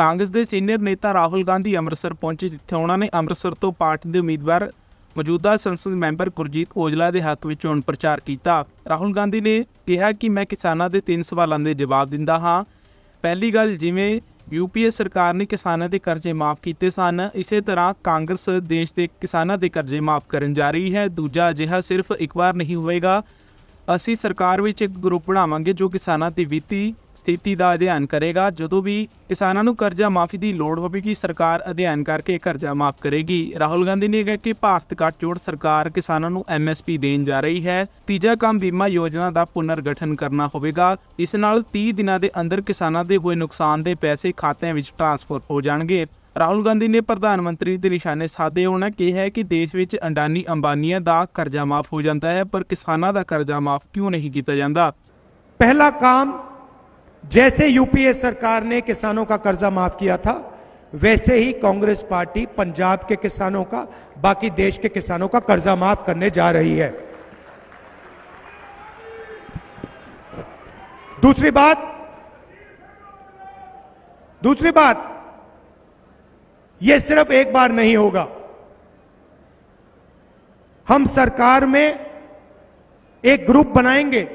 ਕਾਂਗਰਸ ਦੇ ਸੀਨੀਅਰ ਨੇਤਾ ਰਾਹੁਲ ਗਾਂਧੀ ਅੰਮ੍ਰਿਤਸਰ ਪਹੁੰਚੇ, ਜਿੱਥੇ ਉਹਨਾਂ ਨੇ ਅੰਮ੍ਰਿਤਸਰ ਤੋਂ ਪਾਰਟੀ ਦੇ ਉਮੀਦਵਾਰ ਮੌਜੂਦਾ ਸੰਸਦ ਮੈਂਬਰ ਗੁਰਜੀਤ ਔਜਲਾ ਦੇ ਹੱਕ ਵਿੱਚ ਚੋਣ ਪ੍ਰਚਾਰ ਕੀਤਾ। ਰਾਹੁਲ ਗਾਂਧੀ ਨੇ ਕਿਹਾ ਕਿ ਮੈਂ ਕਿਸਾਨਾਂ ਦੇ ਤਿੰਨ ਸਵਾਲਾਂ ਦੇ ਜਵਾਬ ਦਿੰਦਾ ਹਾਂ। ਪਹਿਲੀ ਗੱਲ, ਜਿਵੇਂ ਯੂਪੀਏ ਸਰਕਾਰ ਨੇ ਕਿਸਾਨਾਂ ਦੇ ਕਰਜ਼ੇ ਮਾਫ ਕੀਤੇ ਸਨ, ਇਸੇ ਤਰ੍ਹਾਂ ਕਾਂਗਰਸ ਦੇਸ਼ ਦੇ ਕਿਸਾਨਾਂ ਦੇ ਕਰਜ਼ੇ ਮਾਫ ਕਰਨ ਜਾ ਰਹੀ ਹੈ। ਦੂਜਾ ਅਜਿਹਾ ਸਿਰਫ ਇੱਕ ਵਾਰ ਨਹੀਂ ਹੋਵੇਗਾ। ਅਸੀਂ ਸਰਕਾਰ ਵਿੱਚ ਇੱਕ ਗਰੁੱਪ ਬਣਾਵਾਂਗੇ ਜੋ ਕਿਸਾਨਾਂ ਦੀ ਵਿੱਤੀ ਸਥਿਤੀ ਦਾ ਅਧਿਐਨ ਕਰੇਗਾ। ਜਦੋਂ ਵੀ ਕਿਸਾਨਾਂ ਨੂੰ ਕਰਜ਼ਾ ਮਾਫੀ ਦੀ ਲੋੜ ਹੋਵੇਗੀ, ਸਰਕਾਰ ਅਧਿਐਨ ਕਰਕੇ ਕਰਜ਼ਾ ਮਾਫ ਕਰੇਗੀ। ਰਾਹੁਲ ਗਾਂਧੀ ਨੇ ਕਿਹਾ ਕਿ ਭਾਰਤ ਗੱਠਜੋੜ ਸਰਕਾਰ ਕਿਸਾਨਾਂ ਨੂੰ ਐਮਐਸਪੀ ਦੇਣ ਜਾ ਰਹੀ ਹੈ। ਤੀਜਾ ਕੰਮ ਬੀਮਾ ਯੋਜਨਾ ਦਾ ਪੁਨਰਗਠਨ ਕਰਨਾ ਹੋਵੇਗਾ। ਇਸ ਨਾਲ 30 ਦਿਨਾਂ ਦੇ ਅੰਦਰ ਕਿਸਾਨਾਂ ਦੇ ਹੋਏ ਨੁਕਸਾਨ ਦੇ ਪੈਸੇ ਖਾਤਿਆਂ ਵਿੱਚ ਟ੍ਰਾਂਸਫਰ ਹੋ ਜਾਣਗੇ। ਰਾਹੁਲ ਗਾਂਧੀ ਨੇ ਪ੍ਰਧਾਨ ਮੰਤਰੀ ਦੇ ਨਿਸ਼ਾਨੇ ਸਾਧੇ ਉਹਨਾਂ ਕਿਹਾ ਹੈ ਕਿ ਦੇਸ਼ ਵਿੱਚ ਅੰਡਾਨੀ ਅੰਬਾਨੀਆਂ ਦਾ ਕਰਜ਼ਾ ਮਾਫ ਹੋ ਜਾਂਦਾ ਹੈ ਪਰ ਕਿਸਾਨਾਂ ਦਾ ਕਰਜ਼ਾ ਮਾਫ ਕਿਉਂ ਨਹੀਂ ਕੀਤਾ ਜਾਂਦਾ पहला काम जैसे यूपीए सरकार ने किसानों का कर्जा माफ किया था वैसे ही कांग्रेस पार्टी पंजाब के किसानों का बाकी देश के किसानों का कर्जा माफ करने जा रही है दूसरी बात दूसरी बात यह सिर्फ़ एक बार नहीं होगा। हम सरकार में एक ग्रुप बनाएँगे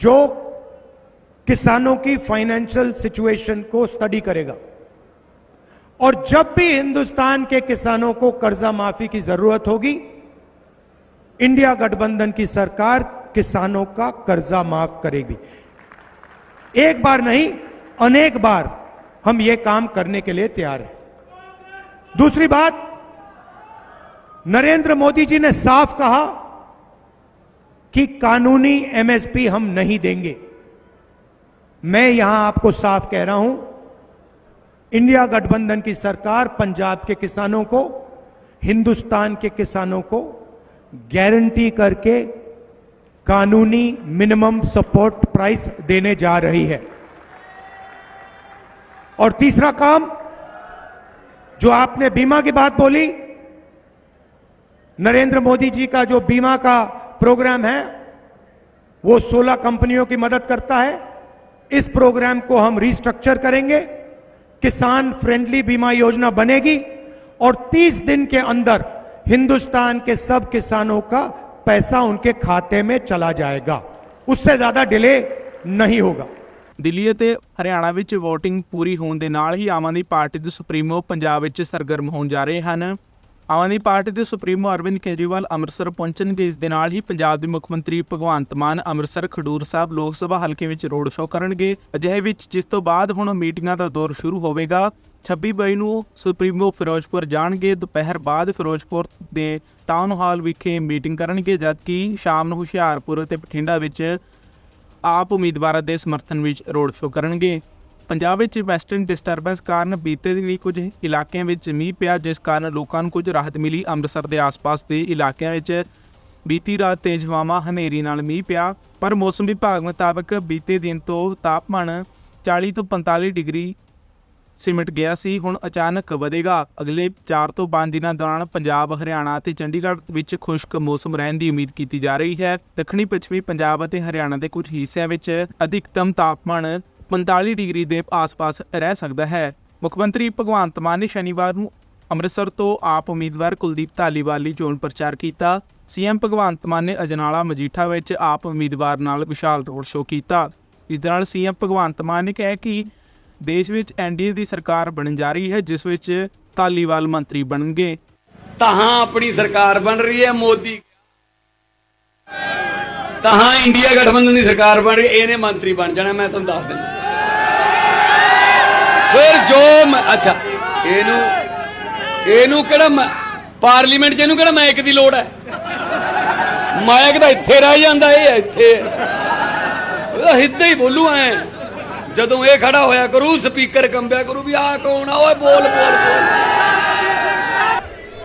जो किसानों की फाइनेंशियल सिचुएशन को स्टडी करेगा। और जब भी हिंदुस्तान के किसानों को कर्जा माफ़ी की ज़रूरत होगी, इंडिया गठबंधन की सरकार किसानों का कर्जा माफ़ करेगी। एक बार नहीं, अनेक बार हम ये काम करने के लिए तैयार हैं। दूसरी बात, नरेंद्र मोदी जी ने साफ़ कहा कि कानूनी एमएसपी हम नहीं देंगे। मैं यहाँ आपको साफ़ कह रहा हूँ, इंडिया गठबंधन की सरकार पंजाब के किसानों को, हिंदुस्तान के किसानों को गारंटी करके कानूनी मिनिमम सपोर्ट प्राइस देने जा रही है। और तीसरा काम, जो आपने बीमा की बात बोली, नरेंद्र मोदी जी का जो बीमा का प्रोग्राम है, वो 16 कंपनियों की मदद करता है। इस प्रोग्राम को हम रिस्ट्रक्चर करेंगे। किसान फ्रेंडली बीमा योजना बनेगी और 30 दिन के अंदर हिंदुस्तान के सब किसानों का पैसा उनके खाते में चला जाएगा। उससे ज़्यादा डिले नहीं होगा। ਦਿੱਲੀ ਅਤੇ ਹਰਿਆਣਾ ਵਿੱਚ VOTING ਪੂਰੀ ਹੋਣ ਦੇ ਨਾਲ ਹੀ ਆਮ ਆਦਮੀ ਪਾਰਟੀ ਦੇ ਸੁਪਰੀਮੋ ਪੰਜਾਬ ਵਿੱਚ ਸਰਗਰਮ ਹੋਣ ਜਾ ਰਹੇ ਹਨ। ਆਮ ਆਦਮੀ ਪਾਰਟੀ ਦੇ ਸੁਪਰੀਮੋ ਅਰਵਿੰਦ ਕੇਜਰੀਵਾਲ ਅੰਮ੍ਰਿਤਸਰ ਪਹੁੰਚਣਗੇ, ਇਸ ਦੇ ਨਾਲ ਹੀ ਪੰਜਾਬ ਦੇ ਮੁੱਖ ਮੰਤਰੀ ਭਗਵੰਤ ਮਾਨ ਅੰਮ੍ਰਿਤਸਰ ਖਡੂਰ ਸਾਹਿਬ ਲੋਕ ਸਭਾ ਹਲਕੇ ਵਿੱਚ ਰੋਡ ਸ਼ੋਅ ਕਰਨਗੇ। ਅਜਿਹੇ ਵਿੱਚ ਜਿਸ ਤੋਂ ਬਾਅਦ ਹੁਣ ਮੀਟਿੰਗਾਂ ਦਾ ਦੌਰ ਸ਼ੁਰੂ ਹੋਵੇਗਾ 26 ਮਈ ਨੂੰ ਸੁਪਰੀਮੋ ਫਿਰੋਜ਼ਪੁਰ ਜਾਣਗੇ, ਦੁਪਹਿਰ ਬਾਅਦ ਫਿਰੋਜ਼ਪੁਰ ਦੇ ਟਾਊਨ ਹਾਲ ਵਿਖੇ ਮੀਟਿੰਗ ਕਰਨਗੇ, ਜਦਕਿ ਸ਼ਾਮ ਨੂੰ ਹੁਸ਼ਿਆਰਪੁਰ ਅਤੇ ਬਠਿੰਡਾ ਵਿੱਚ ਆਪ ਉਮੀਦਵਾਰਾਂ ਦੇ ਸਮਰਥਨ ਵਿੱਚ ਰੋਡ ਸ਼ੋਅ ਕਰਨਗੇ। ਪੰਜਾਬ ਵਿੱਚ ਵੈਸਟਰਨ ਡਿਸਟਰਬੈਂਸ ਕਾਰਨ ਬੀਤੇ ਦਿਨੀ ਕੁਝ ਇਲਾਕਿਆਂ ਵਿੱਚ ਮੀਂਹ ਪਿਆ, ਜਿਸ ਕਾਰਨ ਲੋਕਾਂ ਨੂੰ ਕੁਝ ਰਾਹਤ ਮਿਲੀ। ਅੰਮ੍ਰਿਤਸਰ ਦੇ ਆਸ-ਪਾਸ ਦੇ ਇਲਾਕਿਆਂ ਵਿੱਚ ਬੀਤੀ ਰਾਤ ਤੇਜ਼ ਹਵਾਵਾਂ, ਹਨੇਰੀ ਨਾਲ ਮੀਂਹ ਪਿਆ, ਪਰ ਮੌਸਮ ਵਿਭਾਗ ਮੁਤਾਬਕ ਬੀਤੇ ਦਿਨ ਤੋਂ ਤਾਪਮਾਨ 40 ਤੋਂ 45 ਡਿਗਰੀ ਸਿਮਟ ਗਿਆ ਸੀ। ਹੁਣ ਅਚਾਨਕ ਵਧੇਗਾ। ਅਗਲੇ 4 ਤੋਂ 5 ਦਿਨਾਂ ਦੌਰਾਨ ਪੰਜਾਬ, ਹਰਿਆਣਾ ਅਤੇ ਚੰਡੀਗੜ੍ਹ ਵਿੱਚ ਖੁਸ਼ਕ ਮੌਸਮ ਰਹਿਣ ਦੀ ਉਮੀਦ ਕੀਤੀ ਜਾ ਰਹੀ ਹੈ। ਦੱਖਣੀ, ਪੱਛਮੀ ਪੰਜਾਬ ਅਤੇ ਹਰਿਆਣਾ ਦੇ ਕੁਝ ਹਿੱਸਿਆਂ ਵਿੱਚ ਅਧਿਕਤਮ ਤਾਪਮਾਨ 45 ਡਿਗਰੀ ਦੇ ਆਸ-ਪਾਸ ਰਹਿ ਸਕਦਾ ਹੈ। ਮੁੱਖ ਮੰਤਰੀ ਭਗਵੰਤ ਮਾਨ ਨੇ ਸ਼ਨੀਵਾਰ ਨੂੰ ਅੰਮ੍ਰਿਤਸਰ ਤੋਂ ਆਪ ਉਮੀਦਵਾਰ ਕੁਲਦੀਪ ਧਾਲੀਵਾਲ ਲਈ ਚੋਣ ਪ੍ਰਚਾਰ ਕੀਤਾ। ਸੀਐਮ ਭਗਵੰਤ ਮਾਨ ਨੇ ਅਜਨਾਲਾ ਮਜੀਠਾ ਵਿੱਚ ਆਪ ਉਮੀਦਵਾਰ ਨਾਲ ਵਿਸ਼ਾਲ ਰੋਡ ਸ਼ੋਅ ਕੀਤਾ। ਇਸ ਦੇ ਨਾਲ ਸੀਐਮ ਭਗਵੰਤ ਮਾਨ ਨੇ ਕਿਹਾ ਕਿ ਦੇਸ਼ ਵਿੱਚ ਐਨਡੀਏ ਦੀ ਸਰਕਾਰ ਬਣਨ ਜਾ ਰਹੀ ਹੈ, ਜਿਸ ਵਿੱਚ ਧਾਲੀਵਾਲ ਮੰਤਰੀ ਬਣਨਗੇ। ਤਹਾਂ ਆਪਣੀ ਸਰਕਾਰ ਬਣ ਰਹੀ ਹੈ, ਮੋਦੀ। ਤਹਾਂ ਇੰਡੀਆ ਗਠਬੰਧਨ ਦੀ ਸਰਕਾਰ ਬਣ ਰਹੀ ਇਹਨੇ ਮੰਤਰੀ ਬਣ ਜਾਣਾ, ਮੈਂ ਤੁਹਾਨੂੰ ਦੱਸ ਦਿੰਦਾ। ਫਿਰ ਜੋ ਮ- ਅੱਛਾ, ਇਹਨੂੰ ਇਹਨੂੰ ਕਿਹੜਾ ਮ- ਪਾਰਲੀਮੈਂਟ 'ਚ ਇਹਨੂੰ ਕਿਹੜਾ ਮਾਇਕ ਦੀ ਲੋੜ ਹੈ? ਮਾਇਕ ਤਾਂ ਇੱਥੇ ਰਹਿ ਜਾਂਦਾ, ਇਹ ਇੱਥੇ। ਉਹ ਹੀ ਬੋਲੂ ਐ। ਜਦੋਂ ਇਹ ਖੜਾ ਹੋਇਆ ਕਰੂ ਸਪੀਕਰ ਕੰਬਿਆ ਕਰੂ ਵੀ ਆਹ ਕੌਣ ਆ? ਓਏ ਬੋਲ ਬੋਲ ਬੋਲ।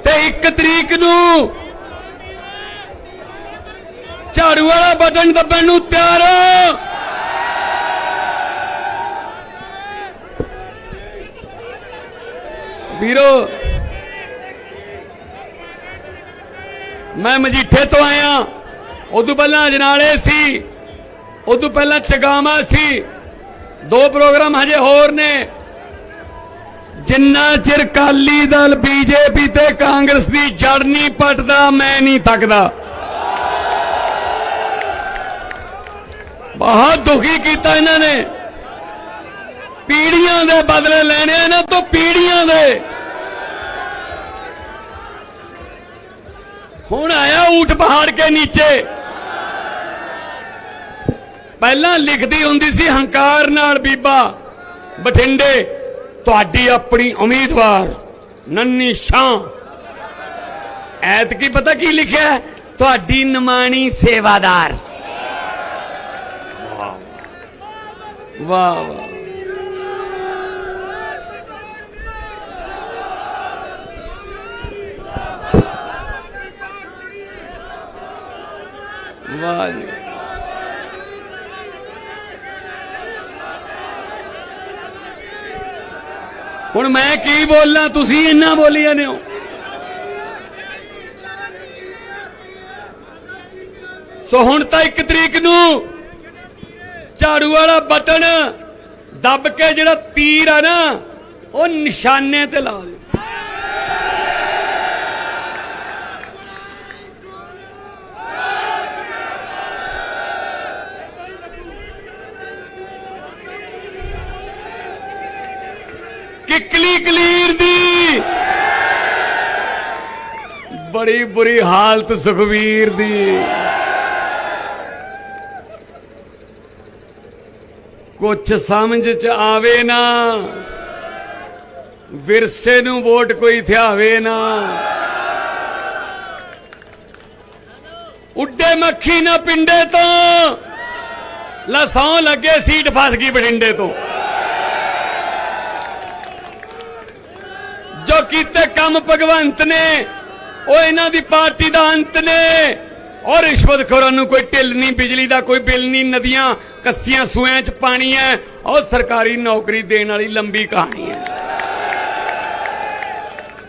ਤੇ 1 ਤਰੀਕ ਨੂੰ ਝਾੜੂ ਵਾਲਾ ਬਟਨ ਦੱਬਣ ਨੂੰ ਤਿਆਰ ਹੋ। ਵੀਰੋ, ਮੈਂ ਮਜੀਠੇ ਤੋਂ ਆਇਆ। ਉਦੋਂ ਪਹਿਲਾਂ ਅਜਨਾਲੇ ਸੀ, ਉਦੋਂ ਪਹਿਲਾਂ ਚਗਾਵਾ ਸੀ। ਦੋ ਪ੍ਰੋਗਰਾਮ ਹਜੇ ਹੋਰ ਨੇ। ਜਿੰਨਾ ਚਿਰ ਕਾਲੀ ਦਲ ਬੀਜੇਪੀ ਤੇ ਕਾਂਗਰਸ ਦੀ ਜੜ ਨਹੀਂ ਪਟਦਾ, ਮੈਂ ਨਹੀਂ ਥੱਕਦਾ। ਬਹੁਤ ਦੁਖੀ ਕੀਤਾ ਇਹਨਾਂ ਨੇ। ਪੀੜੀਆਂ ਦੇ ਬਦਲੇ ਲੈਣੇ ਇਹਨਾਂ ਤੋਂ ਪੀੜੀਆਂ ਦੇ। ਹੁਣ ਆਇਆ ਊਠ ਪਹਾੜ ਕੇ ਨੀਚੇ। ਪਹਿਲਾਂ ਲਿਖਦੀ ਹੁੰਦੀ ਸੀ, ਹੰਕਾਰ ਨਾਲ ਬੀਬਾ। ਬਠਿੰਡੇ, ਤੁਹਾਡੀ ਆਪਣੀ ਉਮੀਦਵਾਰ, ਨੰਨੀ ਸ਼ਾਂ ਐਤ ਕੀ ਪਤਾ ਕੀ ਲਿਖਿਆ ਤੁਹਾਡੀ ਨਮਾਣੀ ਸੇਵਾਦਾਰ। ਵਾਹ ਵਾਹ। ਵਾਹ ਜੀ। ਹੁਣ ਮੈਂ ਕੀ ਬੋਲਾਂ, ਤੁਸੀਂ ਇੰਨਾ ਬੋਲੀ ਜਾਂਦੇ ਹੋ? ਸੋ ਹੁਣ ਤਾਂ ਇੱਕ ਤਰੀਕ ਨੂੰ ਝਾੜੂ ਵਾਲਾ ਬਟਨ ਦੱਬ ਕੇ ਜਿਹੜਾ ਤੀਰ ਆ ਨਾ, ਉਹ ਨਿਸ਼ਾਨੇ ਤੇ ਲਾ ਬੜੀ ਬੁਰੀ ਹਾਲਤ ਸੁਖਵੀਰ ਦੀ। ਕੁਛ ਸਮਝ ਚ ਆਵੇ ਨਾ, ਵਿਰਸੇ ਨੂੰ ਵੋਟ ਕੋਈ ਥਿਆਵੇ ਨਾ। ਉੱਡੇ ਮੱਖੀ ਨਾ ਪਿੰਡੇ ਤੋਂ ਲਸੋਂ ਲੱਗੇ ਸੀਟ ਫਸ ਗਈ ਬਠਿੰਡੇ ਤੋਂ। ਜੋ ਕੀਤੇ ਕੰਮ ਭਗਵੰਤ ਨੇ ਉਹ ਇਹਨਾਂ ਦੀ ਪਾਰਟੀ ਦਾ ਅੰਤ ਨੇ। ਔਰ ਰਿਸ਼ਵਤਖੋਰਾਂ ਨੂੰ ਕੋਈ ਢਿੱਲ ਨਹੀਂ, ਬਿਜਲੀ ਦਾ ਕੋਈ ਬਿੱਲ ਨਹੀਂ, ਨਦੀਆਂ, ਕੱਸੀਆਂ ਸੂਆਂ 'ਚ ਪਾਣੀ ਹੈ। ਔਰ ਸਰਕਾਰੀ ਨੌਕਰੀ ਦੇਣ ਵਾਲੀ ਲੰਬੀ ਕਹਾਣੀ ਹੈ।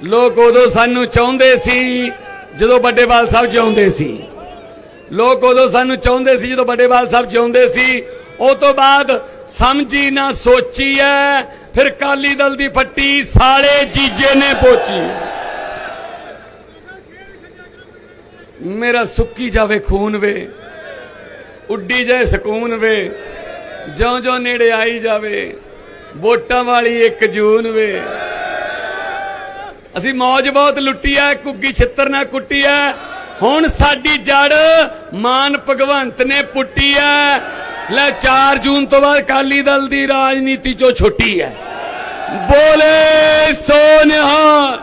ਲੋਕ ਉਦੋਂ ਸਾਨੂੰ ਚਾਹੁੰਦੇ ਸੀ ਜਦੋਂ ਵੱਡੇਵਾਲ ਸਾਹਿਬ ਜਿਉਂਦੇ ਸੀ। ਲੋਕ ਉਦੋਂ ਸਾਨੂੰ ਚਾਹੁੰਦੇ ਸੀ ਜਦੋਂ ਵੱਡੇਵਾਲ ਸਾਹਿਬ ਜਿਉਂਦੇ ਸੀ। ਉਹ ਤੋਂ ਬਾਅਦ ਸਮਝੀ ਨਾ ਸੋਚੀ ਐ ਫਿਰ ਕਾਲੀ ਦਲ ਦੀ ਫੱਟੀ ਸਾਲੇ ਜੀਜੇ ਨੇ ਪੋਚੀ। ਮੇਰਾ ਸੁੱਕੀ ਜਾਵੇ ਖੂਨ ਵੇ, ਉੱਡੀ ਜਾਏ ਸਕੂਨ ਵੇ ਜਿਉਂ ਜਿਉਂ ਨੇੜੇ ਆਈ ਜਾਵੇ, ਵੋਟਾਂ ਵਾਲੀ ਇੱਕ ਜੂਨ ਵੇ। ਅਸੀਂ ਮੌਜ ਬਹੁਤ ਲੁੱਟੀ ਐ ਕੁੱਗੀ ਛਿੱਤਰ ਨਾ ਕੁੱਟੀ ਐ। ਹੁਣ ਸਾਡੀ ਜੜ ਮਾਨ ਭਗਵੰਤ ਨੇ ਪੁੱਟੀ ਐ। ਲੈ 4 ਜੂਨ ਤੋਂ ਬਾਅਦ ਕਾਲੀ ਦਲ ਦੀ ਰਾਜਨੀਤੀ ਚੋਂ ਛੁੱਟੀ ਐ। ਬੋਲੇ ਸੋਨਿਹਾ